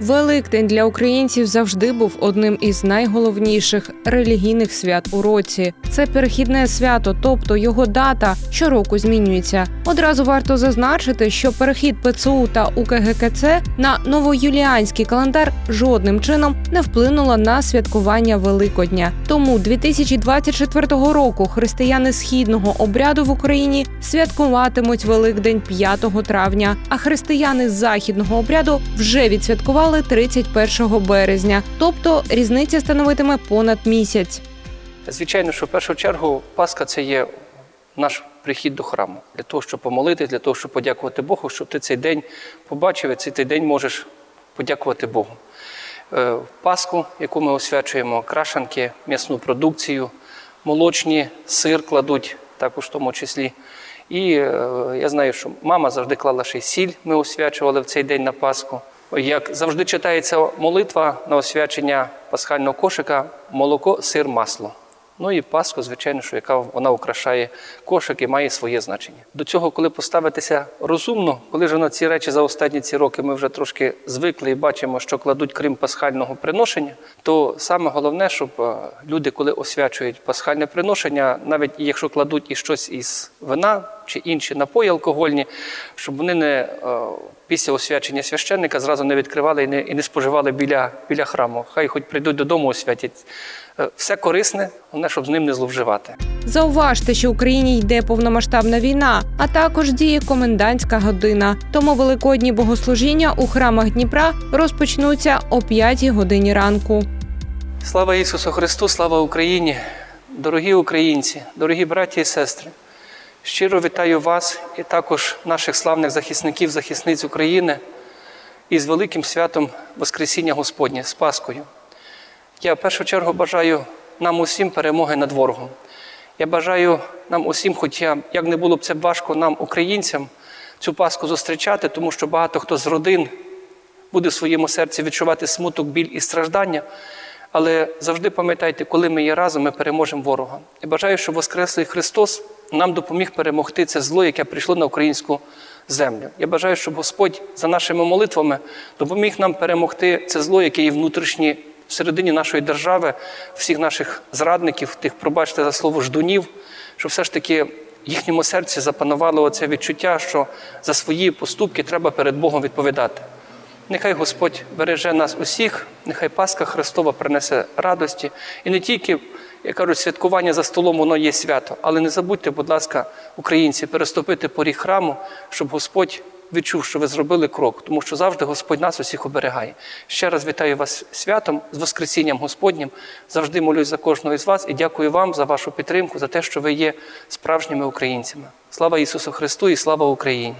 Великдень для українців завжди був одним із найголовніших релігійних свят у році. Це перехідне свято, тобто його дата щороку змінюється. Одразу варто зазначити, що перехід ПЦУ та УКГКЦ на новоюліанський календар жодним чином не вплинуло на святкування Великодня. Тому 2024 року християни східного обряду в Україні святкуватимуть Великдень 5 травня, а християни західного обряду вже відсвяткували 31 березня, тобто різниця становитиме понад місяць. Звичайно, що в першу чергу Пасха це є наш прихід до храму для того, щоб помолитись, для того, щоб подякувати Богу, щоб ти цей день побачив, і цей день можеш подякувати Богу. Е, Пасху, яку ми освячуємо, крашанки, м'ясну продукцію, молочні, сир кладуть також в тому числі. І е, я знаю, що мама завжди клала ще й сіль, ми освячували в цей день на Пасху. Як завжди читається молитва на освячення пасхального кошика, молоко, сир, масло. Ну і Пасху, звичайно, що яка вона украшає кошик і має своє значення. До цього, коли поставитися розумно, коли ж на ці речі за останні ці роки ми вже трошки звикли і бачимо, що кладуть крім пасхального приношення, то саме головне, щоб е, люди, коли освячують пасхальне приношення, навіть якщо кладуть і щось із вина чи інші напої алкогольні, щоб вони не е, після освячення священника зразу не відкривали і не, і не споживали біля, біля храму. Хай хоч прийдуть додому, освятять. Е, Все корисне, головне, щоб з ним не зловживати. Зауважте, що в Україні йде повномасштабна війна, а також діє комендантська година. Тому великодні богослужіння у храмах Дніпра розпочнуться о 5 годині ранку. Слава Ісусу Христу, слава Україні! Дорогі українці, дорогі браті і сестри! Щиро вітаю вас і також наших славних захисників, захисниць України із великим святом Воскресіння Господнє з Паскою. Я в першу чергу бажаю нам усім перемоги над ворогом. Я бажаю нам усім, хоча як не було б це важко нам, українцям, цю Пасху зустрічати, тому що багато хто з родин буде в своєму серці відчувати смуток, біль і страждання. Але завжди пам'ятайте, коли ми є разом, ми переможемо ворога. І бажаю, щоб Воскреслий Христос нам допоміг перемогти це зло, яке прийшло на українську землю. Я бажаю, щоб Господь за нашими молитвами допоміг нам перемогти це зло, яке є внутрішнє всередині нашої держави, всіх наших зрадників, тих, пробачте за слово, ждунів, що все ж таки в їхньому серці запанувало оце відчуття, що за свої поступки треба перед Богом відповідати. Нехай Господь береже нас усіх, нехай Пасха Христова принесе радості. І не тільки, як кажуть, святкування за столом, воно є свято, але не забудьте, будь ласка, українці, переступити поріг храму, щоб Господь відчув, що ви зробили крок, тому що завжди Господь нас усіх оберігає. Ще раз вітаю вас святом, з Воскресінням Господнім. Завжди молюсь за кожного із вас і дякую вам за вашу підтримку, за те, що ви є справжніми українцями. Слава Ісусу Христу і слава Україні!